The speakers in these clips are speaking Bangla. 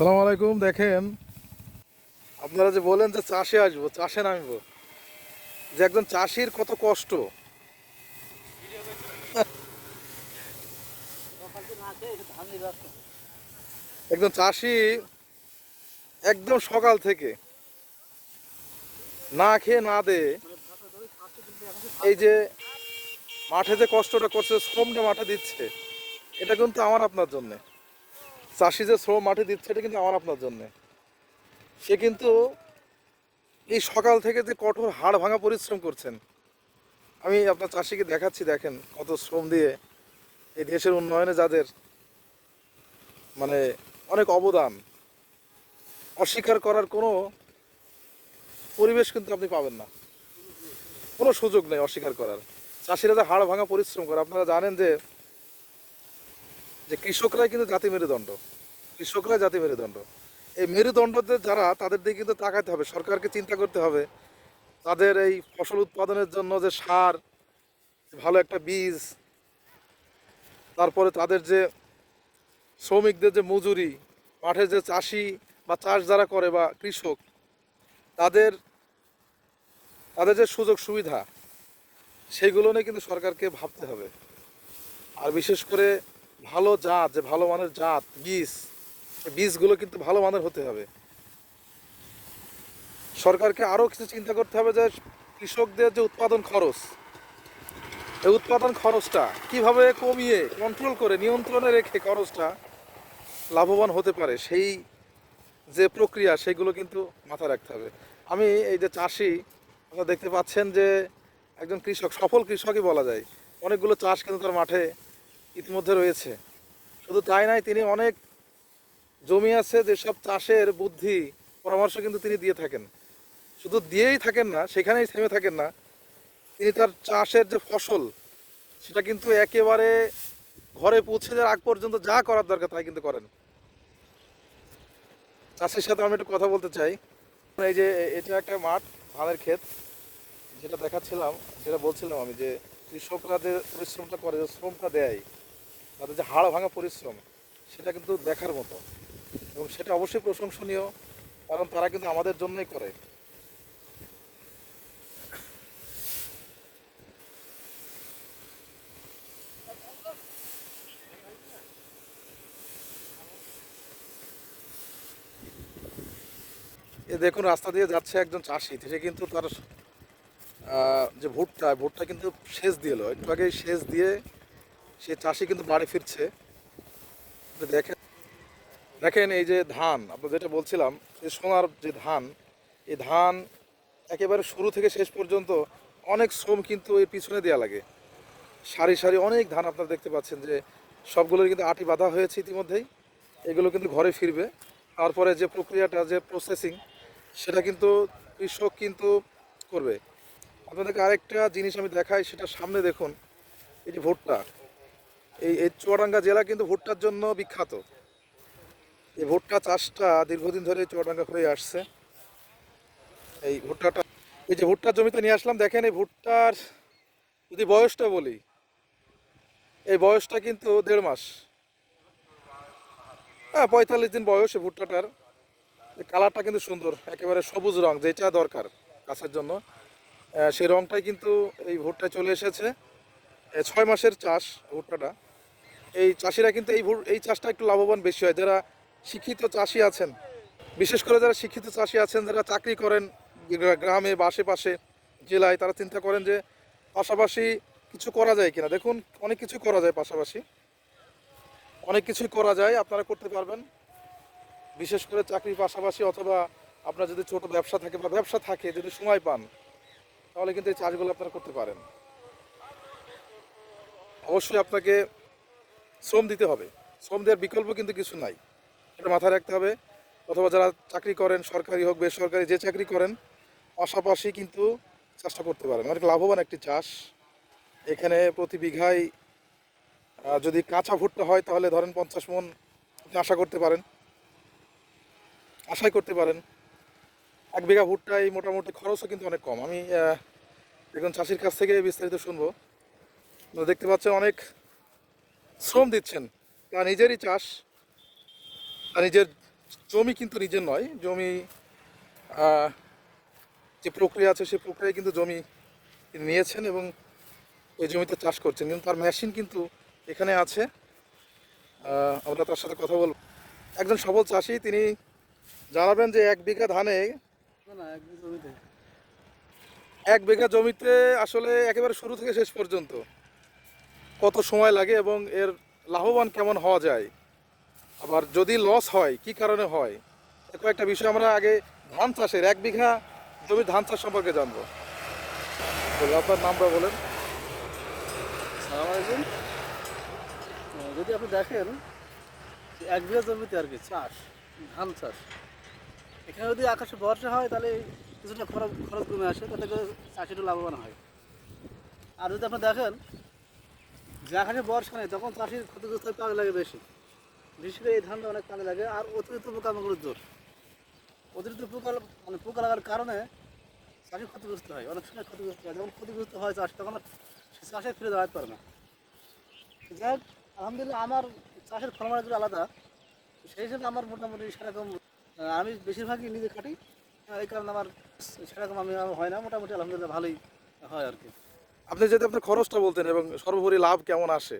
আসসালামু আলাইকুম, দেখেন। আপনারা যে বলেন যে চাষে আসব, চাষে নামবো, যে একজন চাষির কত কষ্ট। একজন চাষি একদম সকাল থেকে না খেয়ে না দে এই যে মাঠে যে কষ্টটা করছে, শ্রমটা মাঠে দিচ্ছে, এটা কিন্তু আমার আপনার জন্যে। চাষি যে শ্রম মাঠে দিচ্ছে, এটা কিন্তু আমার আপনার জন্যে। সে কিন্তু এই সকাল থেকে যে কঠোর হাড় ভাঙা পরিশ্রম করছেন, আমি আপনার চাষিকে দেখাচ্ছি, দেখেন কত শ্রম দিয়ে এই দেশের উন্নয়নে যাদের মানে অনেক অবদান, অস্বীকার করার কোনো পরিবেশ কিন্তু আপনি পাবেন না। কোনো সুযোগ নেই অস্বীকার করার। চাষিরা যে হাড় ভাঙা পরিশ্রম করে, আপনারা জানেন যে যে কৃষকরাই কিন্তু জাতি মেরুদণ্ড। কৃষকরাই জাতি মেরুদণ্ড। এই মেরুদণ্ডদের যারা, তাদের দিকে কিন্তু তাকাতে হবে, সরকারকে চিন্তা করতে হবে। তাদের এই ফসল উৎপাদনের জন্য যে সার, ভালো একটা বীজ, তারপরে তাদের যে শ্রমিকদের যে মজুরি, মাঠের যে চাষি বা চাষ যারা করে বা কৃষক, তাদের তাদের যে সুযোগ সুবিধা, সেগুলো নিয়ে কিন্তু সরকারকে ভাবতে হবে। আর বিশেষ করে ভালো জাত, যে ভালো মানের জাত, বীজ বীজগুলো কিন্তু ভালো মানের হতে হবে। সরকারকে আরও কিছু চিন্তা করতে হবে যে, কৃষকদের যে উৎপাদন খরচ, এই উৎপাদন খরচটা কীভাবে কমিয়ে কন্ট্রোল করে, নিয়ন্ত্রণে রেখে খরচটা লাভবান হতে পারে, সেই যে প্রক্রিয়া, সেগুলো কিন্তু মাথায় রাখতে হবে। আমি এই যে চাষি, আপনারা দেখতে পাচ্ছেন যে, একজন কৃষক, সফল কৃষকই বলা যায়। অনেকগুলো চাষ কিন্তু তার মাঠে ইতিমধ্যে রয়েছে। শুধু তাই নাই তিনি অনেক জমি আছে, যেসব চাষের বুদ্ধি, পরামর্শ কিন্তু তিনি দিয়ে থাকেন। শুধু দিয়েই থাকেন না, সেখানেই থেমে থাকেন না। তিনি তার চাষের যে ফসল, সেটা কিন্তু একেবারে ঘরে পৌঁছে যাওয়ার আগ পর্যন্ত যা করার দরকার তাই কিন্তু করেন। চাষের সাথে আমি একটু কথা বলতে চাই। এই যে, এটা একটা মাঠ, ধানের ক্ষেত। যেটা দেখাচ্ছিলাম, যেটা বলছিলাম আমি যে কৃষকরা যে পরিশ্রমটা করে, যে শ্রমটা দেয় তাদের যে হাড় ভাঙা পরিশ্রম, সেটা কিন্তু দেখার মতো। এবং সেটা অবশ্যই প্রশংসনীয়, কারণ তারা কিন্তু আমাদের জন্যই করে। এ দেখুন, রাস্তা দিয়ে যাচ্ছে একজন চাষি। সে কিন্তু তার যে ভুট্টা ভুট্টা কিন্তু সেচ দিয়ে এলো একটু আগে সেচ দিয়ে সে চাষি কিন্তু বাড়ি ফিরছে। দেখেন দেখেন এই যে ধান আপনার যেটা বলছিলাম, যে সোনার যে ধান, এই ধান একেবারে শুরু থেকে শেষ পর্যন্ত অনেক শ্রম কিন্তু এর পিছনে দেওয়া লাগে। সারি সারি অনেক ধান আপনারা দেখতে পাচ্ছেন যে সবগুলোর কিন্তু আটি বাঁধা হয়েছে ইতিমধ্যেই। এগুলো কিন্তু ঘরে ফিরবে। তারপরে যে প্রক্রিয়াটা, যে প্রসেসিং সেটা কিন্তু কৃষক কিন্তু করবে। আপনাদেরকে আরেকটা জিনিস আমি দেখাই, সেটা সামনে দেখুন, এই যে ভুট্টা। এই চুয়াডাঙ্গা জেলা কিন্তু ভুট্টার জন্য বিখ্যাত। এই ভুট্টা চাষটা দীর্ঘদিন ধরে চুয়াডাঙ্গা হয়ে আসছে। এই ভুট্টাটা এই যে ভুট্টার জমিতে নিয়ে আসলাম, দেখেন এই ভুট্টার যদি বয়সটা বলি, এই বয়সটা কিন্তু দেড় মাস। হ্যাঁ পঁয়তাল্লিশ দিন বয়স এই ভুট্টাটার কালারটা কিন্তু সুন্দর, একেবারে সবুজ রং, যেটা দরকার গাছের জন্য। সেই রংটাই কিন্তু এই ভুট্টায় চলে এসেছে। ছয় মাসের চাষ ভুট্টাটা এই চাষিরা কিন্তু এই এই চাষটা একটু লাভবান বেশি হয়। যারা শিক্ষিত চাষি আছেন, বিশেষ করে যারা শিক্ষিত চাষি আছেন, যারা চাকরি করেন গ্রামে বা আশেপাশে, জেলায়, তারা চিন্তা করেন যে পাশাপাশি কিছু করা যায় কিনা। দেখুন, অনেক কিছু করা যায় পাশাপাশি। অনেক কিছুই করা যায়, আপনারা করতে পারবেন। বিশেষ করে চাকরির পাশাপাশি অথবা আপনার যদি ছোট ব্যবসা থাকে বা ব্যবসা থাকে, যদি সময় পান, তাহলে কিন্তু এই চাষগুলো আপনারা করতে পারেন। অবশ্যই আপনাকে শ্রম দিতে হবে। শ্রম দেওয়ার বিকল্প কিন্তু কিছু নাই। এটা মাথায় রাখতে হবে। অথবা যারা চাকরি করেন, সরকারি হোক, বেসরকারি, যে চাকরি করেন, পাশাপাশি কিন্তু চাষটা করতে পারেন। অনেক লাভবান একটি চাষ। এখানে প্রতি বিঘায় যদি কাঁচা ভুট্টা হয়, তাহলে ধরেন পঞ্চাশ মন আপনি আশা করতে পারেন। আশাই করতে পারেন। এক বিঘা ভুট্টায় মোটামুটি খরচও কিন্তু অনেক কম। আমি একজন চাষির কাছ থেকে বিস্তারিত শুনব। দেখতে পাচ্ছেন অনেক শ্রম দিচ্ছেন। তা নিজেরই চাষ আর নিজের জমি কিন্তু নিজের নয়। জমি যে প্রক্রিয়া আছে সেই প্রক্রিয়ায় কিন্তু জমি নিয়েছেন এবং ওই জমিতে চাষ করছেন। কিন্তু তার মেশিন কিন্তু এখানে আছে। আমরা তার সাথে কথা বলব। একজন সফল চাষি তিনি জানাবেন যে এক বিঘা ধানে এক বিঘা জমিতে আসলে একেবারে শুরু থেকে শেষ পর্যন্ত কত সময় লাগে এবং এর লাভবান কেমন হওয়া যায়? আবার যদি লস হয়, কি কারণে হয়? কয়েকটা বিষয় আমরা আগে ধান চাষের, এক বিঘা জমির ধান চাষ সম্পর্কে জানব। আপনার নামটা বলেন। যদি আপনি দেখেন এক বিঘা জমিতে আর কি চাষ, ধান চাষ, এখানে যদি আকাশে বর্ষা হয়, তাহলে কিছুটা খরচ খরচ কমে আসে, তাতে করে চাষি লাভবান হয়। আর যদি আপনি দেখেন যে আকাশে বর্ষা নেই, তখন চাষির ক্ষতিগ্রস্ত কাজে লাগে বেশি। বিশেষ করে এই ধানটা অনেক কাজে লাগে, আর অতিরিক্ত পোকা পোকামাকড়ের জোর অতিরিক্ত পোকা মানে পোকা লাগার কারণে চাষি ক্ষতিগ্রস্ত হয়, অনেক সময় ক্ষতিগ্রস্ত হয়। যখন ক্ষতিগ্রস্ত হয় চাষ, তখন সে চাষে ফিরে দাঁড়াতে পারে না। যাই হোক, আলহামদুলিল্লাহ আমার চাষের ফলমান একটু আলাদা। সেই হিসেবে আমার মোটামুটি সেরকম আমি বেশিরভাগই নিজে খাটি। এই কারণে আমার সেরকম আমি হয় না। মোটামুটি আলহামদুলিল্লাহ ভালোই হয় আর কি। আপনি যদি আপনার খরচটা বলতেন এবং সর্বোপরি লাভ কেমন আসে?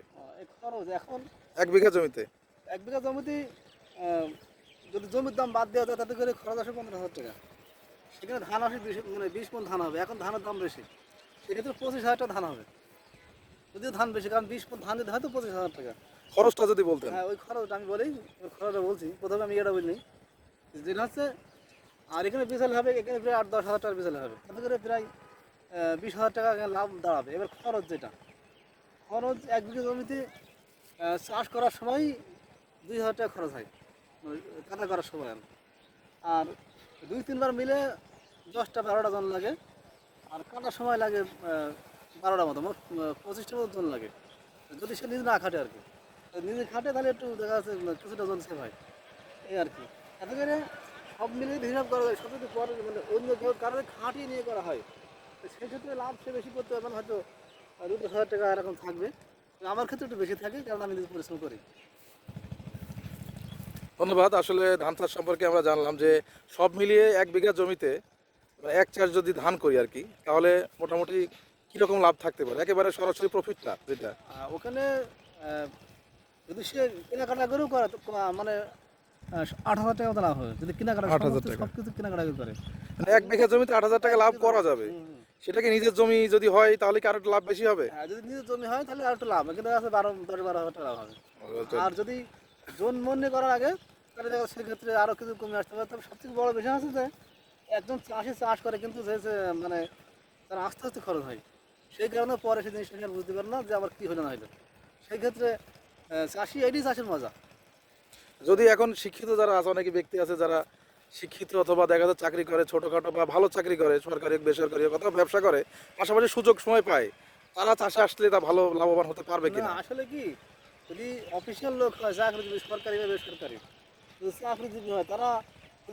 খরচ এখন এক বিঘা জমিতে? এক বিঘা জমিতে যদি জমির দাম বাদ দেওয়া যায় তাতে করে খরচ আসে পনেরো হাজার টাকা। সেখানে ধান আসে বিশ মানে বিশ মন ধান হবে এখন ধানের দাম বেশি। সেক্ষেত্রে পঁচিশ হাজার টাকা ধান হবে। যদি ধান বেশি কারণ বিশ মন ধান দিতে হয়তো পঁচিশ হাজার টাকা। খরচটা যদি বলতেন। হ্যাঁ ওই খরচটা আমি বলি ওই খরচটা বলছি। প্রথমে আমি এটা বলিনি। যেটা হচ্ছে আর এখানে বিশাল হবে এখানে প্রায় আট দশ হাজার টাকা বিশাল হবে। তাতে করে প্রায় বিশ হাজার টাকা লাভ দাঁড়াবে। এবার খরচ যেটা। খরচ এক বিঘা জমিতে চাষ করার সময় দুই হাজার টাকা খরচ হয়। মানে কাটা করার সময় আর। দুই তিনবার মিলে দশটা বারোটা জন লাগে। আর কাটার সময় লাগে বারোটা মতো, মোট পঁচিশটা মতো জন লাগে। যদি সে নিজে না খাটে আর কি। নিজে খাটে, তাহলে একটু দেখা যাচ্ছে কিছুটা জন সেভ হয়। এই আর কি। তাতে করে সব মিলিয়ে হিসাব করা যায় সব যদি মানে অন্য কেউ কারণে খাঁটি নিয়ে করা হয়। সেই লাভ সে বেশি করতে পারবে না হয়তো দু হাজার টাকা এরকম থাকবে। আমার ক্ষেত্রে একটু বেশি থাকে কারণ আমি নিজে পরিশ্রম করি। ধন্যবাদ। আসলে ধান চাষ সম্পর্কে আমরা জানলাম যে সব মিলিয়ে এক বিঘা জমিতে মানে এক চাষ যদি ধান করি আর কি তাহলে মোটামুটি কীরকম লাভ থাকতে পারে? একেবারে সরাসরি প্রফিটটা যেটা। ওখানে যদি সে কেনাকাটা করেও করে মানে আট হাজার টাকা লাভ হবে। যদি কেনাকাটা 8,000 টাকা। সব কিছু কেনাকাটা করে। মানে এক বিঘা জমিতে আট হাজার টাকা লাভ করা যাবে। সেটাকে নিজের জমি যদি হয় তাহলে কি আরও লাভ বেশি হবে? হ্যাঁ যদি নিজের জমি হয় তাহলে আর একটু লাভ কিন্তু আছে বারো দশ বারো হাজার টাকা লাভ হবে আর যদি জোন মনে করার আগে তাহলে দেখো সেক্ষেত্রে আরও কিছু কমে আসতে পারে। তবে সবথেকে বড় বিষয় আছে যে একজন চাষি চাষ করে কিন্তু যে মানে তার আস্তে আস্তে খরচ হয়। সেই কারণে পরে সেই জিনিসটা আর বুঝতে পারে না যে আমার কী হলো না হলো। সেই ক্ষেত্রে চাষি এটাই চাষের মজা। যদি এখন শিক্ষিত যারা আছে অনেক ব্যক্তি আছে যারা শিক্ষিত অথবা দেখা যায় চাকরি করে ছোটখাটো বা ভালো চাকরি করে সরকারি হোক, বেসরকারি হোক, অথবা ব্যবসা করে পাশাপাশি সুযোগ সময় পায়। তারা চাষে আসলে তা ভালো লাভবান হতে পারবে কিনা? না আসলে কি যদি অফিসিয়াল লোক হয় চাকরিজীবী সরকারি বা বেসরকারি যদি চাকরিজীবী হয় তারা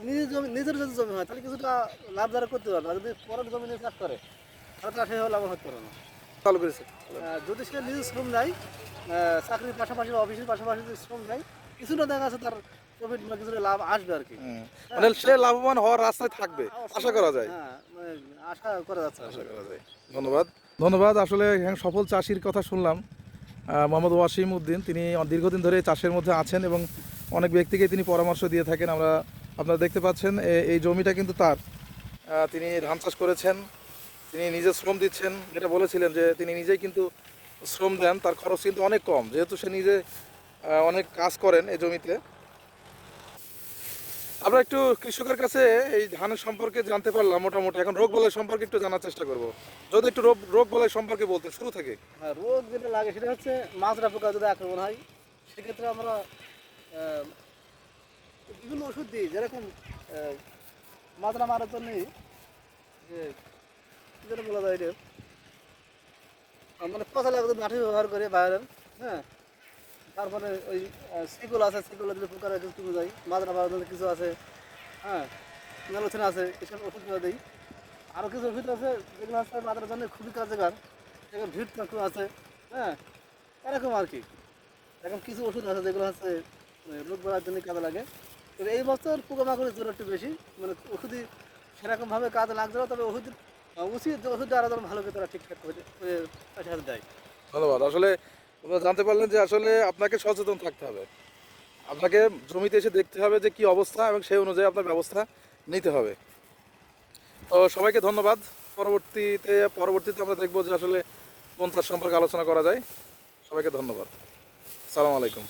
নিজের জমি নিজের যদি জমি হয় তাহলে কিছুটা লাভ দ্বারা করতে পারে আর যদি পরের জমি নিয়ে চাষ করে তাহলে তার সেভাবে লাভ হতে পারে না। চালু করেছে। যদি সে নিজের শ্রম দেয় চাকরির পাশাপাশি বা অফিসের পাশাপাশি যদি শ্রম দেয় কিছুটা দেখা যাচ্ছে তার প্রফিট বা কিছুটা লাভ আসবে আর কি। মানে সে লাভবান হওয়ার রাস্তায় থাকবে আশা করা যায়। হ্যাঁ মানে আশা করা যাচ্ছে। আশা করা যায়। ধন্যবাদ। ধন্যবাদ আসলে সফল চাষির কথা শুনলাম। মোহাম্মদ ওয়াসিম উদ্দিন তিনি দীর্ঘদিন ধরে চাষের মধ্যে আছেন এবং অনেক ব্যক্তিকে তিনি পরামর্শ দিয়ে থাকেন। আমরা আপনারা দেখতে পাচ্ছেন এই জমিটা কিন্তু তার। তিনি ধান চাষ করেছেন তিনি নিজে শ্রম দিচ্ছেন। যেটা বলেছিলেন যে তিনি নিজেই কিন্তু শ্রম দেন তার খরচ কিন্তু অনেক কম। যেহেতু সে নিজে অনেক কাজ করেন এই জমিতে আমরা একটু কৃষকের কাছে এই ধানের সম্পর্কে জানতে পারলাম মোটামুটি। এখন রোগ বলয় সম্পর্কে একটু জানার চেষ্টা করব। যদি একটু রোগ রোগ বলয় সম্পর্কে বলতে শুরু থেকে। হ্যাঁ রোগ যেটা লাগে সেটা হচ্ছে মাজরা পোকা যদি আক্রমণ হয়, সেক্ষেত্রে আমরা বিভিন্ন ওষুধ দিই। যেরকম মাজরা মারার জন্যই যে বলা যায় এটা। মানে পচা লাগবে মাটি ব্যবহার করে বাইরের হ্যাঁ তারপরে ওই সিকুল আছে সিকুল দিলে পোকার যায় মাজরা মারার জন্য কিছু আছে হ্যাঁ মেলোথিন আছে এসব ওষুধগুলো দিই। আরও কিছু ওষুধ আছে যেগুলো হচ্ছে মাথার জন্য খুবই কার্যকর যেমন ভিড় চাকু আছে হ্যাঁ এরকম আর কি। এখন কিছু ওষুধ আছে যেগুলো হচ্ছে আহ, রোগ বাড়ার জন্য কাজে লাগে। তো এই বছর পোকামাকড়ের জোর একটু বেশি মানে ওষুধই সেরকমভাবে কাজে লাগছে না তবে ওষুধ উচিত যে ওষুধটা আরও যেন ভালো করে তারা ঠিকঠাক করে দেয়। ধন্যবাদ। আসলে আপনারা জানতে পারলেন যে আসলে আপনাকে সচেতন থাকতে হবে। আপনাকে জমিতে এসে দেখতে হবে যে কি অবস্থা এবং সেই অনুযায়ী আপনার ব্যবস্থা নিতে হবে। তো সবাইকে ধন্যবাদ। পরবর্তীতে পরবর্তীতে আমরা দেখব যে আসলে কোন তার সম্পর্কে আলোচনা করা যায়। সবাইকে ধন্যবাদ। সালাম আলাইকুম।